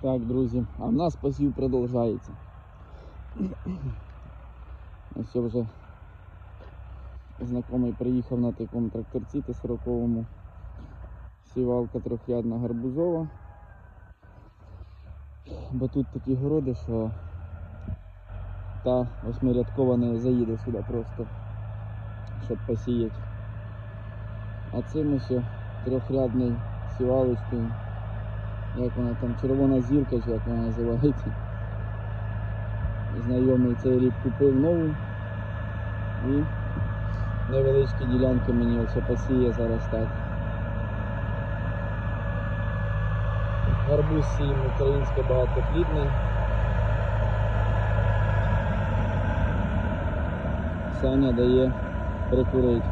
Так, друзі, а в нас посів продовжається. Ось вже знайомий приїхав на такому тракторці Т-40-му. Сівалка трьохрядна гарбузова. Бо тут такі городи, що та восьмирядкова не заїде сюди просто, щоб посіяти. А цим ось трьохрядний сівалочкою як вона там, червона зірка, чи як вона називається. Знайомий цей рік купив нову і невеличкі ділянки мені ось посіє зараз так. Гарбуз сіємо українське багатоплідний. Саня дає прикурить.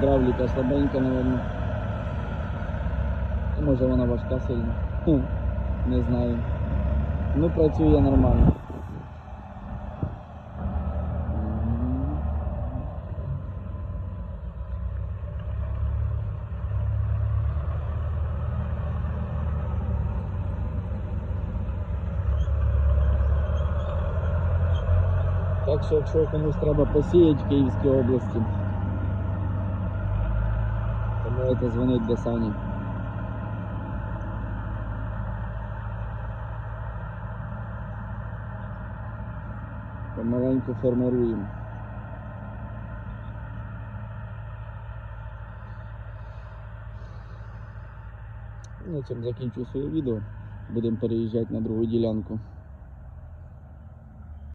Гідравліка слабенька, мабуть. Може вона важка сильно. Хм, Не знаю. Ну працює нормально. Так що, якщо комусь треба посіяти в Київській області, то можете дзвонити до Сані. Помаленьку формируємо. На цьому закінчую своє відео. Будемо переїжджати на другу ділянку.